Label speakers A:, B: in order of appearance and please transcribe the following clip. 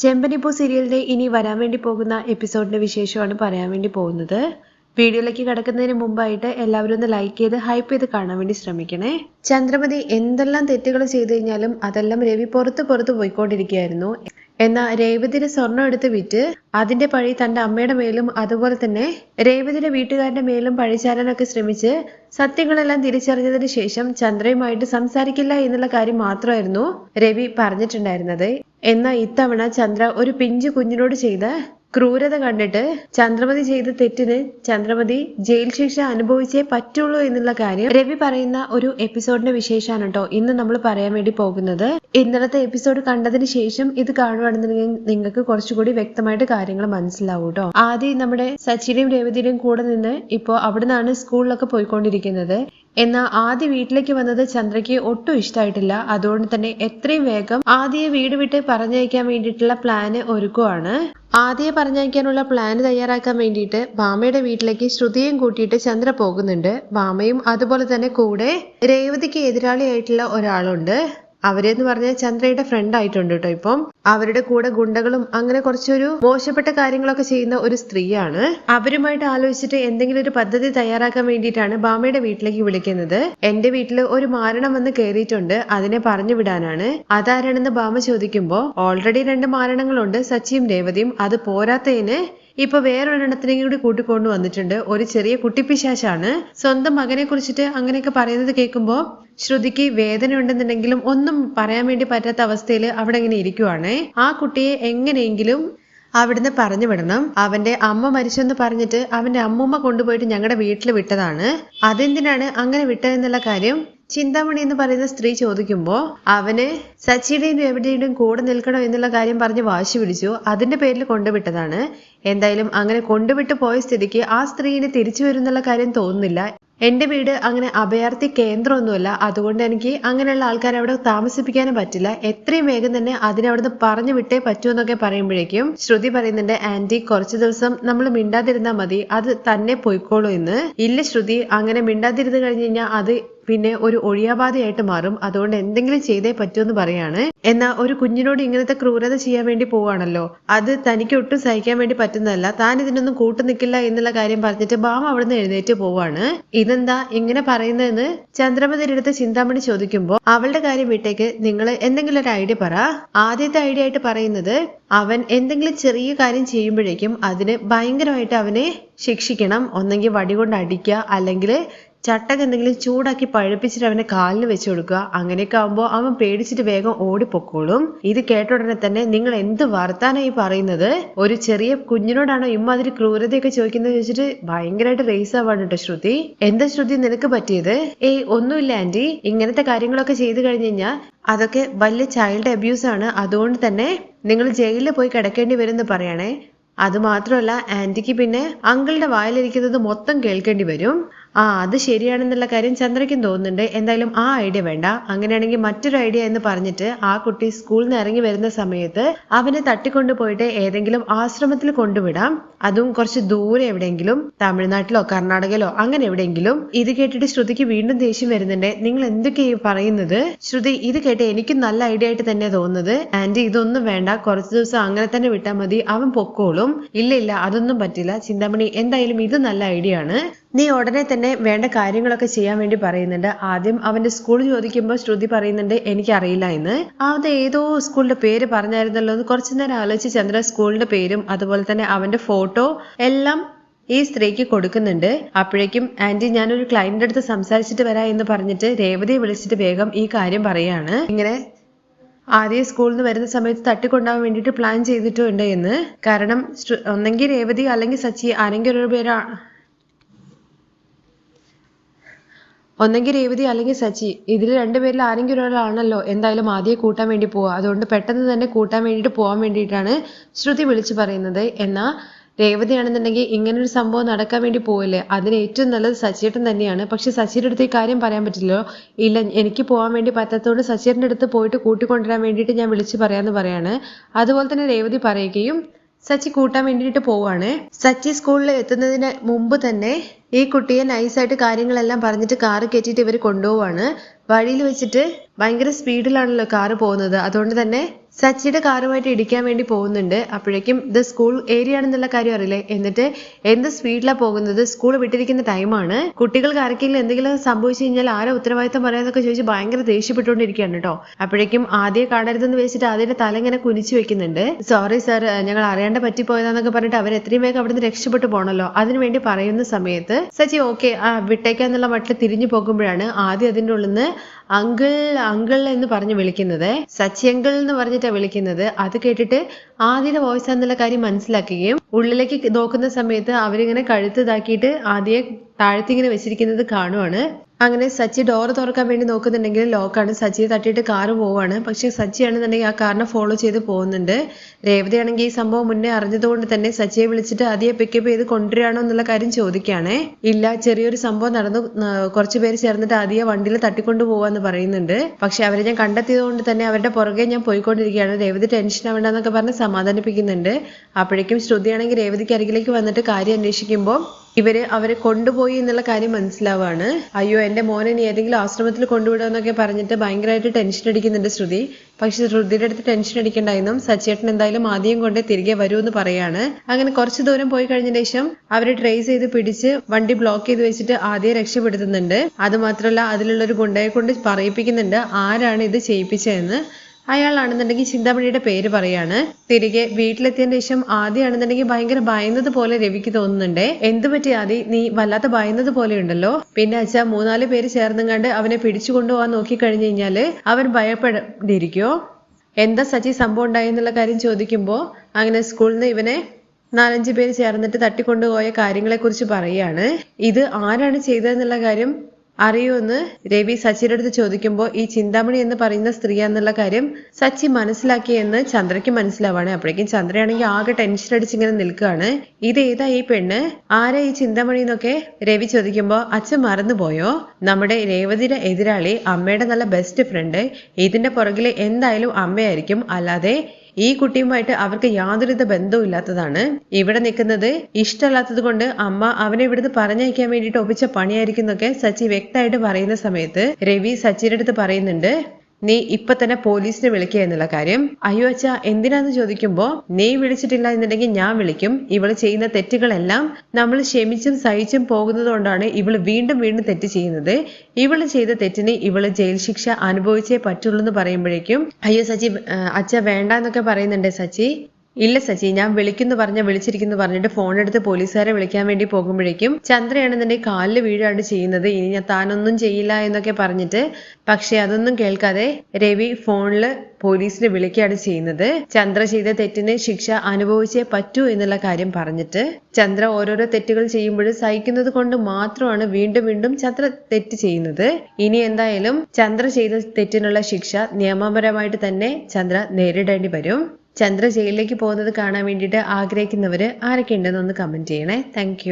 A: ചെമ്പനിപ്പൂ സീരിയലിന്റെ ഇനി വരാൻ വേണ്ടി പോകുന്ന എപ്പിസോഡിന്റെ വിശേഷമാണ് പറയാൻ വേണ്ടി പോകുന്നത്. വീഡിയോയിലേക്ക് കിടക്കുന്നതിന് മുമ്പായിട്ട് എല്ലാവരും ഒന്ന് ലൈക്ക് ചെയ്ത് ഹൈപ്പ് ചെയ്ത് കാണാൻ വേണ്ടി ശ്രമിക്കണേ. ചന്ദ്രമതി എന്തെല്ലാം തെറ്റുകൾ ചെയ്തു കഴിഞ്ഞാലും അതെല്ലാം രവി പുറത്ത് പുറത്ത് പോയിക്കൊണ്ടിരിക്കുകയായിരുന്നു. എന്നാൽ രേവതിയുടെ സ്വർണം എടുത്ത് വിറ്റ് അതിന്റെ പഴി തന്റെ അമ്മയുടെ മേലും അതുപോലെ തന്നെ രേവതിയുടെ വീട്ടുകാരന്റെ മേലും പഴിചാരാനൊക്കെ ശ്രമിച്ച് സത്യങ്ങളെല്ലാം തിരിച്ചറിഞ്ഞതിന് ശേഷം ചന്ദ്രയുമായിട്ട് സംസാരിക്കില്ല എന്നുള്ള കാര്യം മാത്രമായിരുന്നു രവി പറഞ്ഞിട്ടുണ്ടായിരുന്നത്. എന്നാൽ ഇത്തവണ ചന്ദ്ര ഒരു പിഞ്ചു കുഞ്ഞിനോട് ചെയ്ത ക്രൂരത കണ്ടിട്ട് ചന്ദ്രമതി ചെയ്ത തെറ്റിന് ചന്ദ്രമതി ജയിൽ ശിക്ഷ അനുഭവിച്ചേ പറ്റുള്ളൂ എന്നുള്ള കാര്യം രവി പറയുന്ന ഒരു എപ്പിസോഡിന്റെ വിശേഷമാണ് കേട്ടോ. ഇന്ന് നമ്മൾ പറയാൻ വേണ്ടി പോകുന്നത്. ഇന്നലത്തെ എപ്പിസോഡ് കണ്ടതിന് ശേഷം ഇത് കാണുവാണെന്നുണ്ടെങ്കിൽ നിങ്ങൾക്ക് കുറച്ചുകൂടി വ്യക്തമായിട്ട് കാര്യങ്ങൾ മനസ്സിലാവും കേട്ടോ. ആദ്യം നമ്മുടെ സച്ചിനെയും രേവതിയുടെയും കൂടെ നിന്ന് ഇപ്പോ അവിടെ സ്കൂളിലൊക്കെ പോയിക്കൊണ്ടിരിക്കുന്നത്. എന്നാൽ ആദ്യ വീട്ടിലേക്ക് വന്നത് ചന്ദ്രയ്ക്ക് ഒട്ടും ഇഷ്ടമായിട്ടില്ല അതുകൊണ്ട് തന്നെ എത്രയും വേഗം ആദ്യ വീട് വിട്ട് പറഞ്ഞയക്കാൻ വേണ്ടിയിട്ടുള്ള പ്ലാന് ഒരുക്കുവാണ്. ആദ്യം പറഞ്ഞയക്കാനുള്ള പ്ലാൻ തയ്യാറാക്കാൻ വേണ്ടിയിട്ട് ബാമയുടെ വീട്ടിലേക്ക് ശ്രുതിയും കൂട്ടിയിട്ട് ചന്ദ്ര പോകുന്നുണ്ട്. ബാമയും അതുപോലെ തന്നെ കൂടെ രേവതിക്ക് എതിരാളിയായിട്ടുള്ള ഒരാളുണ്ട്. അവരെന്ന് പറഞ്ഞാൽ ചന്ദ്രയുടെ ഫ്രണ്ട് ആയിട്ടുണ്ട് കേട്ടോ ഇപ്പം. അവരുടെ കൂടെ ഗുണ്ടകളും അങ്ങനെ കുറച്ചൊരു മോശപ്പെട്ട കാര്യങ്ങളൊക്കെ ചെയ്യുന്ന ഒരു സ്ത്രീയാണ്. അവരുമായിട്ട് ആലോചിച്ചിട്ട് എന്തെങ്കിലും ഒരു പദ്ധതി തയ്യാറാക്കാൻ വേണ്ടിയിട്ടാണ് ബാമയുടെ വീട്ടിലേക്ക് വിളിക്കുന്നത്. എന്റെ വീട്ടിൽ ഒരു മാരണം വന്ന് കയറിയിട്ടുണ്ട് അതിനെ പറഞ്ഞു വിടാനാണ്. അതാരാണെന്ന് ബാമ ചോദിക്കുമ്പോൾ ഓൾറെഡി രണ്ട് മാരണങ്ങളുണ്ട്. സച്ചിയും രേവതിയും. അത് പോരാത്തതിന് ഇപ്പൊ വേറൊരെണ്ണത്തിനെയും കൂടി കൂട്ടിക്കൊണ്ടു വന്നിട്ടുണ്ട്. ഒരു ചെറിയ കുട്ടിപ്പിശാശാണ്. സ്വന്തം മകനെ കുറിച്ചിട്ട് അങ്ങനെയൊക്കെ പറയുന്നത് കേൾക്കുമ്പോൾ ശ്രുതിക്ക് വേദന ഉണ്ടെന്നുണ്ടെങ്കിലും ഒന്നും പറയാൻ വേണ്ടി പറ്റാത്ത അവസ്ഥയിൽ അവിടെ ഇങ്ങനെ ഇരിക്കുവാണ്. ആ കുട്ടിയെ എങ്ങനെയെങ്കിലും അവിടുന്ന് പറഞ്ഞു വിടണം. അവന്റെ അമ്മ മരിച്ചെന്ന് പറഞ്ഞിട്ട് അവന്റെ അമ്മൂമ്മ കൊണ്ടുപോയിട്ട് ഞങ്ങളുടെ വീട്ടിൽ വിട്ടതാണ്. അതെന്തിനാണ് അങ്ങനെ വിട്ടതെന്നുള്ള കാര്യം ചിന്താമണി എന്ന് പറയുന്ന സ്ത്രീ ചോദിക്കുമ്പോൾ അവന് സച്ചിയുടെയും രവിയുടെയും കൂടെ നിൽക്കണം എന്നുള്ള കാര്യം പറഞ്ഞ് വാശി പിടിച്ചു. അതിന്റെ പേരിൽ കൊണ്ടുവിട്ടതാണ്. എന്തായാലും അങ്ങനെ കൊണ്ടുവിട്ട് പോയ സ്ഥിതിക്ക് ആ സ്ത്രീനെ തിരിച്ചു വരുന്നുള്ള കാര്യം തോന്നുന്നില്ല. എന്റെ വീട് അങ്ങനെ അഭയാർത്ഥി കേന്ദ്രമൊന്നുമല്ല. അതുകൊണ്ട് എനിക്ക് അങ്ങനെയുള്ള ആൾക്കാരെ അവിടെ താമസിപ്പിക്കാനും പറ്റില്ല. എത്രയും വേഗം തന്നെ അതിനവിടുന്ന് പറഞ്ഞു വിട്ടേ പറ്റൂ എന്നൊക്കെ പറയുമ്പോഴേക്കും ശ്രുതി പറയുന്നുണ്ട് ആന്റി കുറച്ചു ദിവസം നമ്മൾ മിണ്ടാതിരുന്നാൽ മതി. അത് തന്നെ പോയിക്കോളൂ എന്ന്. ഇല്ല ശ്രുതി അങ്ങനെ മിണ്ടാതിരുന്ന് കഴിഞ്ഞു കഴിഞ്ഞാൽ അത് പിന്നെ ഒരു ഒഴിയാബാധയായിട്ട് മാറും. അതുകൊണ്ട് എന്തെങ്കിലും ചെയ്തേ പറ്റൂ എന്ന് പറയാണ്. എന്നാൽ ഒരു കുഞ്ഞിനോട് ഇങ്ങനത്തെ ക്രൂരത ചെയ്യാൻ വേണ്ടി പോവാണല്ലോ. അത് തനിക്ക് ഒട്ടും സഹിക്കാൻ വേണ്ടി പറ്റുന്നതല്ല. താൻ ഇതിനൊന്നും കൂട്ടു നിൽക്കില്ല എന്നുള്ള കാര്യം പറഞ്ഞിട്ട് ബാമ അവിടുന്ന് എഴുന്നേറ്റ് പോവാണ്. ഇതെന്താ ഇങ്ങനെ പറയുന്നതെന്ന് ചന്ദ്രമതിരടുത്ത് ചിന്താമണി ചോദിക്കുമ്പോൾ അവളുടെ കാര്യം വിട്ടേക്ക് നിങ്ങൾ എന്തെങ്കിലും ഒരു ഐഡിയ പറ. ആദ്യത്തെ ഐഡിയ ആയിട്ട് പറയുന്നത് അവൻ എന്തെങ്കിലും ചെറിയ കാര്യം ചെയ്യുമ്പോഴേക്കും അതിന് ഭയങ്കരമായിട്ട് അവനെ ശിക്ഷിക്കണം. ഒന്നെങ്കിൽ വടി കൊണ്ട് അടിക്കുക അല്ലെങ്കിൽ ചട്ടക്ക് എന്തെങ്കിലും ചൂടാക്കി പഴുപ്പിച്ചിട്ട് അവനെ കാലിൽ വെച്ച് കൊടുക്കുക. അങ്ങനെയൊക്കെ ആകുമ്പോൾ അവൻ പേടിച്ചിട്ട് വേഗം ഓടിപ്പൊക്കോളും. ഇത് കേട്ട ഉടനെ തന്നെ നിങ്ങൾ എന്ത് വർത്താനായി പറയുന്നത്? ഒരു ചെറിയ കുഞ്ഞിനോടാണോ ഇമ്മാതിരി ക്രൂരതയൊക്കെ ചോദിക്കുന്നത് ചോദിച്ചിട്ട് ഭയങ്കരമായിട്ട് റേസ് ആവാണ് കേട്ടോ ശ്രുതി. എന്താ ശ്രുതി നിനക്ക് പറ്റിയത്? ഏയ് ഒന്നുമില്ല ആന്റി. ഇങ്ങനത്തെ കാര്യങ്ങളൊക്കെ ചെയ്തു കഴിഞ്ഞു കഴിഞ്ഞാൽ അതൊക്കെ വലിയ ചൈൽഡ് അബ്യൂസ് ആണ്. അതുകൊണ്ട് തന്നെ നിങ്ങൾ ജയിലിൽ പോയി കിടക്കേണ്ടി വരും എന്ന് പറയണേ. അത് മാത്രമല്ല ആന്റിക്ക് പിന്നെ അങ്കിളുടെ വായിലിരിക്കുന്നത് മൊത്തം കേൾക്കേണ്ടി വരും. ആ അത് ശരിയാണെന്നുള്ള കാര്യം ചന്ദ്രയ്ക്കും തോന്നുന്നുണ്ട്. എന്തായാലും ആ ഐഡിയ വേണ്ട. അങ്ങനെയാണെങ്കിൽ മറ്റൊരു ഐഡിയ എന്ന് പറഞ്ഞിട്ട് ആ കുട്ടി സ്കൂളിൽ നിന്ന് ഇറങ്ങി വരുന്ന സമയത്ത് അവനെ തട്ടിക്കൊണ്ടു പോയിട്ട് ഏതെങ്കിലും ആശ്രമത്തിൽ കൊണ്ടുവിടാം. അതും കുറച്ച് ദൂരെ എവിടെയെങ്കിലും തമിഴ്നാട്ടിലോ കർണാടകയിലോ അങ്ങനെ എവിടെയെങ്കിലും. ഇത് കേട്ടിട്ട് ശ്രുതിക്ക് വീണ്ടും ദേഷ്യം വരുന്നുണ്ട്. നിങ്ങൾ എന്തൊക്കെയാ പറയുന്നത്? ശ്രുതി ഇത് കേട്ട് എനിക്കും നല്ല ഐഡിയ ആയിട്ട് തന്നെ തോന്നുന്നത്. ആന്റി ഇതൊന്നും വേണ്ട. കുറച്ച് ദിവസം അങ്ങനെ തന്നെ വിട്ടാൽ മതി. അവൻ പൊക്കോളും. ഇല്ല ഇല്ല അതൊന്നും പറ്റില്ല. ചിന്താമണി എന്തായാലും ഇത് നല്ല ഐഡിയ ആണ്. നീ ഉടനെ തന്നെ വേണ്ട കാര്യങ്ങളൊക്കെ ചെയ്യാൻ വേണ്ടി പറയുന്നുണ്ട്. ആദ്യം അവന്റെ സ്കൂൾ ചോദിക്കുമ്പോൾ ശ്രുതി പറയുന്നുണ്ട് എനിക്കറിയില്ല എന്ന്. അത് ഏതോ സ്കൂളിന്റെ പേര് പറഞ്ഞായിരുന്നല്ലോ എന്ന് കുറച്ചു നേരം ആലോചിച്ച് ചന്ദ്ര സ്കൂളിന്റെ പേരും അതുപോലെ തന്നെ അവന്റെ ഫോട്ടോ എല്ലാം ഈ സ്ത്രീക്ക് കൊടുക്കുന്നുണ്ട്. അപ്പോഴേക്കും ആന്റി ഞാനൊരു ക്ലയന്റിന്റെ അടുത്ത് സംസാരിച്ചിട്ട് വരാം എന്ന് പറഞ്ഞിട്ട് രേവതിയെ വിളിച്ചിട്ട് വേഗം ഈ കാര്യം പറയാണ്. ഇങ്ങനെ ആദ്യം സ്കൂളിൽ നിന്ന് വരുന്ന സമയത്ത് തട്ടിക്കൊണ്ടാവാൻ വേണ്ടിയിട്ട് പ്ലാൻ ചെയ്തിട്ടുണ്ട് എന്ന്. കാരണം ഒന്നെങ്കിൽ രേവതി അല്ലെങ്കിൽ സച്ചി ആരെങ്കിലും ഒരു പേര് ഒന്നെങ്കിൽ രേവതി അല്ലെങ്കിൽ സച്ചി ഇതിൽ രണ്ടുപേരിൽ ആരെങ്കിലും ഒരാളാണല്ലോ എന്തായാലും ആദ്യം കൂട്ടാൻ വേണ്ടി പോവുക. അതുകൊണ്ട് പെട്ടെന്ന് തന്നെ കൂട്ടാൻ വേണ്ടിയിട്ട് പോകാൻ വേണ്ടിയിട്ടാണ് ശ്രുതി വിളിച്ചു പറയുന്നത്. എന്നാൽ രേവതിയാണെന്നുണ്ടെങ്കിൽ ഒരു സംഭവം നടക്കാൻ വേണ്ടി പോവില്ലേ? അതിന് ഏറ്റവും നല്ലത് സച്ചിയേട്ടൻ തന്നെയാണ്. പക്ഷെ സച്ചിയുടെ അടുത്ത് ഈ കാര്യം പറയാൻ പറ്റില്ലല്ലോ. ഇല്ല എനിക്ക് പോകാൻ വേണ്ടി പറ്റാത്തതുകൊണ്ട് സച്ചിയേട്ടന്റെ അടുത്ത് പോയിട്ട് കൂട്ടിക്കൊണ്ടുവരാൻ വേണ്ടിയിട്ട് ഞാൻ വിളിച്ച് പറയാമെന്ന് പറയാണ്. അതുപോലെ തന്നെ രേവതി പറയുകയും സച്ചി കൂട്ടാൻ വേണ്ടിയിട്ട് പോവാണ്. സച്ചി സ്കൂളിൽ എത്തുന്നതിന് മുമ്പ് തന്നെ ഈ കുട്ടിയെ നൈസായിട്ട് കാര്യങ്ങളെല്ലാം പറഞ്ഞിട്ട് കാറ് കയറ്റിയിട്ട് ഇവർ കൊണ്ടുപോവാണ്. വഴിയിൽ വെച്ചിട്ട് ഭയങ്കര സ്പീഡിലാണല്ലോ കാറ് പോകുന്നത്. അതുകൊണ്ട് തന്നെ സച്ചിയുടെ കാറുമായിട്ട് ഇടിക്കാൻ വേണ്ടി പോകുന്നുണ്ട്. അപ്പോഴേക്കും ഇത് സ്കൂൾ ഏരിയ ആണെന്നുള്ള കാര്യം അറിയില്ലേ? എന്നിട്ട് എന്ത് സ്പീഡിലാണ് പോകുന്നത്? സ്കൂൾ വിട്ടിരിക്കുന്ന ടൈമാണ് കുട്ടികൾ ആർക്കെങ്കിലും എന്തെങ്കിലും സംഭവിച്ചു കഴിഞ്ഞാൽ ആരോ ഉത്തരവാദിത്തം പറയാന്നൊക്കെ ചോദിച്ച് ഭയങ്കര ദേഷ്യപ്പെട്ടുകൊണ്ടിരിക്കുകയാണ് കേട്ടോ. അപ്പോഴേക്കും ആദ്യം കാണരുതെന്ന് വെച്ചിട്ട് ആദ്യം തല ഇങ്ങനെ കുനിച്ചു വെക്കുന്നുണ്ട്. സോറി സാർ ഞങ്ങൾ അറിയാണ്ട് പറ്റിപ്പോയതാന്നൊക്കെ പറഞ്ഞിട്ട് അവർ എത്രയും വേഗം അവിടുന്ന് രക്ഷപ്പെട്ടു പോകണല്ലോ അതിനുവേണ്ടി പറയുന്ന സമയത്ത് സച്ചി ഓക്കെ ആ വിട്ടേക്കാന്നുള്ള മട്ടിൽ തിരിഞ്ഞു പോകുമ്പോഴാണ് ആദ്യം അതിന്റെ ഉള്ളിൽ നിന്ന് അങ്കിൾ അങ്കിൾ എന്ന് പറഞ്ഞ് വിളിക്കുന്നത് സച്ചിയങ്കിൾ എന്ന് പറഞ്ഞിട്ടാ വിളിക്കുന്നത്. അത് കേട്ടിട്ട് ആദ്യയുടെ വോയിസ് എന്നുള്ള കാര്യം മനസ്സിലാക്കുകയും ഉള്ളിലേക്ക് നോക്കുന്ന സമയത്ത് അവരിങ്ങനെ കഴുത്ത് ഇതാക്കിയിട്ട് ആദ്യം താഴത്തിങ്ങനെ വെച്ചിരിക്കുന്നത് കാണുവാണ്. അങ്ങനെ സച്ചി ഡോർ തുറക്കാൻ വേണ്ടി നോക്കുന്നുണ്ടെങ്കിൽ ലോക്കാണ് സച്ചിയെ തട്ടിയിട്ട് കാറ് പോവാണ്. പക്ഷെ സച്ചി ആണെന്നുണ്ടെങ്കിൽ ആ കാറിനെ ഫോളോ ചെയ്ത് പോകുന്നുണ്ട്. രേവതി ആണെങ്കിൽ ഈ സംഭവം മുന്നേ അറിഞ്ഞതുകൊണ്ട് തന്നെ സച്ചിയെ വിളിച്ചിട്ട് ആദ്യം പിക്കപ്പ് ചെയ്ത് കൊണ്ടുവരികയാണോ എന്നുള്ള കാര്യം ചോദിക്കുകയാണേ. ഇല്ല ചെറിയൊരു സംഭവം നടന്നു. കുറച്ച് പേര് ചേർന്നിട്ട് ആദ്യം വണ്ടിയിൽ തട്ടിക്കൊണ്ടു പോവാന്ന് പറയുന്നുണ്ട്. പക്ഷെ അവരെ ഞാൻ കണ്ടെത്തിയത് കൊണ്ട് തന്നെ അവരുടെ പുറകെ ഞാൻ പോയിക്കൊണ്ടിരിക്കുകയാണ്. രേവതി ടെൻഷൻ ആവേണ്ടെന്നൊക്കെ പറഞ്ഞ് സമാധാനിപ്പിക്കുന്നുണ്ട്. അപ്പോഴേക്കും ശ്രുതിയാണെങ്കിൽ രേവതിക്ക് അരികിലേക്ക് വന്നിട്ട് കാര്യം അന്വേഷിക്കുമ്പോൾ ഇവർ അവരെ കൊണ്ടുപോയി എന്നുള്ള കാര്യം മനസ്സിലാവാണ്. അയ്യോ എന്റെ മോനെ നീ ഏതെങ്കിലും ആശ്രമത്തിൽ കൊണ്ടുവിടുമെന്നൊക്കെ പറഞ്ഞിട്ട് ഭയങ്കരമായിട്ട് ടെൻഷൻ അടിക്കുന്നുണ്ട് ശ്രുതി. പക്ഷെ ശ്രുതിയുടെ അടുത്ത് ടെൻഷൻ അടിക്കണ്ടായിരുന്നു. സച്ചേട്ടൻ എന്തായാലും ആദ്യം കൊണ്ടേ തിരികെ വരൂ എന്ന് പറയാണ്. അങ്ങനെ കുറച്ച് ദൂരം പോയി കഴിഞ്ഞ ശേഷം അവരെ ട്രേസ് ചെയ്ത് പിടിച്ച് വണ്ടി ബ്ലോക്ക് ചെയ്ത് വെച്ചിട്ട് ആദ്യം രക്ഷപ്പെടുത്തുന്നുണ്ട്. അത് മാത്രമല്ല അതിലുള്ള ഒരു ഗുണ്ടയെ കൊണ്ട് പറയിപ്പിക്കുന്നുണ്ട്. ആരാണ് ഇത് ചെയ്യിപ്പിച്ചതെന്ന്. അയാളാണെന്നുണ്ടെങ്കിൽ ചിന്താമണിയുടെ പേര് പറയാണ്. തിരികെ വീട്ടിലെത്തിയതിന് ശേഷം ആദ്യമാണെന്നുണ്ടെങ്കിൽ ഭയങ്കര ഭയന്നത് പോലെ രവിക്ക് തോന്നുന്നുണ്ട്. എന്തു പറ്റി ആദി? നീ വല്ലാത്ത ഭയന്നത് പോലെ ഉണ്ടല്ലോ. പിന്നെ അച്ഛാ മൂന്നാൽ പേര് ചേർന്നും കണ്ട് അവനെ പിടിച്ചു കൊണ്ടുപോകാൻ നോക്കി കഴിഞ്ഞു കഴിഞ്ഞാൽ അവൻ ഭയപ്പെടിരിക്കോ എന്താ സച്ചി സംഭവം ഉണ്ടായി എന്നുള്ള കാര്യം ചോദിക്കുമ്പോൾ അങ്ങനെ സ്കൂളിൽ നിന്ന് ഇവനെ നാലഞ്ച് പേര് ചേർന്നിട്ട് തട്ടിക്കൊണ്ടുപോയ കാര്യങ്ങളെക്കുറിച്ച് പറയുകയാണ് ഇത് ആരാണ് ചെയ്തതെന്നുള്ള കാര്യം അറിയുമെന്ന് രവി സച്ചിയുടെ അടുത്ത് ചോദിക്കുമ്പോൾ ഈ ചിന്താമണി എന്ന് പറയുന്ന സ്ത്രീ എന്നുള്ള കാര്യം സച്ചി മനസ്സിലാക്കിയെന്ന് ചന്ദ്രയ്ക്ക് മനസ്സിലാവാണ്. അപ്പോഴേക്കും ചന്ദ്രയാണെങ്കിൽ ആകെ ടെൻഷൻ അടിച്ച് ഇങ്ങനെ നിൽക്കുകയാണ്. ഇത് ഏതാ ഈ പെണ്ണ്? ആരാ ഈ ചിന്താമണി എന്നൊക്കെ രവി ചോദിക്കുമ്പോൾ അച്ഛൻ മറന്നുപോയോ? നമ്മുടെ രേവതിയുടെ എതിരാളി അമ്മയുടെ നല്ല ബെസ്റ്റ് ഫ്രണ്ട് ഇതിന്റെ പുറകിൽ എന്തായാലും അമ്മയായിരിക്കും. അല്ലാതെ ഈ കുട്ടിയുമായിട്ട് അവർക്ക് യാതൊരുവിധ ബന്ധവും ഇല്ലാത്തതാണ്. ഇവിടെ നിൽക്കുന്നത് ഇഷ്ടമല്ലാത്തത് കൊണ്ട് അമ്മ അവനെ ഇവിടുന്ന് പറഞ്ഞയക്കാൻ വേണ്ടിയിട്ട് ഒപ്പിച്ച പണിയായിരിക്കും എന്നൊക്കെ സച്ചി വ്യക്തമായിട്ട് പറയുന്ന സമയത്ത് രവി സച്ചിയുടെ അടുത്ത് പറയുന്നുണ്ട്. നീ ഇപ്പൊ തന്നെ പോലീസിനെ വിളിക്കുക എന്നുള്ള കാര്യം. അയ്യോ അച്ഛ എന്തിനാന്ന് ചോദിക്കുമ്പോ നീ വിളിച്ചിട്ടില്ല എന്നുണ്ടെങ്കിൽ ഞാൻ വിളിക്കും. ഇവൾ ചെയ്യുന്ന തെറ്റുകളെല്ലാം നമ്മൾ ക്ഷമിച്ചും സഹിച്ചും പോകുന്നതുകൊണ്ടാണ് ഇവൾ വീണ്ടും വീണ്ടും തെറ്റ് ചെയ്യുന്നത്. ഇവൾ ചെയ്ത തെറ്റിന് ഇവൾ ജയിൽ ശിക്ഷ അനുഭവിച്ചേ പറ്റുള്ളൂ എന്ന് പറയുമ്പോഴേക്കും അയ്യോ സച്ചി അച്ഛ വേണ്ട എന്നൊക്കെ പറയുന്നുണ്ട് സച്ചി. ഇല്ല സച്ചി ഞാൻ വിളിക്കുന്നു പറഞ്ഞ വിളിച്ചിരിക്കുന്നു പറഞ്ഞിട്ട് ഫോൺ എടുത്ത് പോലീസുകാരെ വിളിക്കാൻ വേണ്ടി പോകുമ്പോഴേക്കും ചന്ദ്രയാണ് നിന്റെ കാലിൽ വീഴാണ് ചെയ്യുന്നത്. ഇനി ഞാൻ താനൊന്നും ചെയ്യില്ല എന്നൊക്കെ പറഞ്ഞിട്ട് പക്ഷെ അതൊന്നും കേൾക്കാതെ രവി ഫോണിൽ പോലീസിനെ വിളിക്കുകയാണ് ചെയ്യുന്നത്. ചന്ദ്ര ചെയ്ത തെറ്റിന് ശിക്ഷ അനുഭവിച്ചേ പറ്റൂ എന്നുള്ള കാര്യം പറഞ്ഞിട്ട് ചന്ദ്ര ഓരോരോ തെറ്റുകൾ ചെയ്യുമ്പോഴും സഹിക്കുന്നത് കൊണ്ട് മാത്രമാണ് വീണ്ടും വീണ്ടും ചന്ദ്ര തെറ്റ് ചെയ്യുന്നത്. ഇനി എന്തായാലും ചന്ദ്ര ചെയ്ത തെറ്റിനുള്ള ശിക്ഷ നിയമപരമായിട്ട് തന്നെ ചന്ദ്ര നേരിടേണ്ടി വരും. ചന്ദ്ര ജയിലിലേക്ക് പോകുന്നത് കാണാൻ വേണ്ടിയിട്ട് ആഗ്രഹിക്കുന്നവർ ആരൊക്കെ ഉണ്ടെന്ന് ഒന്ന് കമന്റ് ചെയ്യണേ താങ്ക്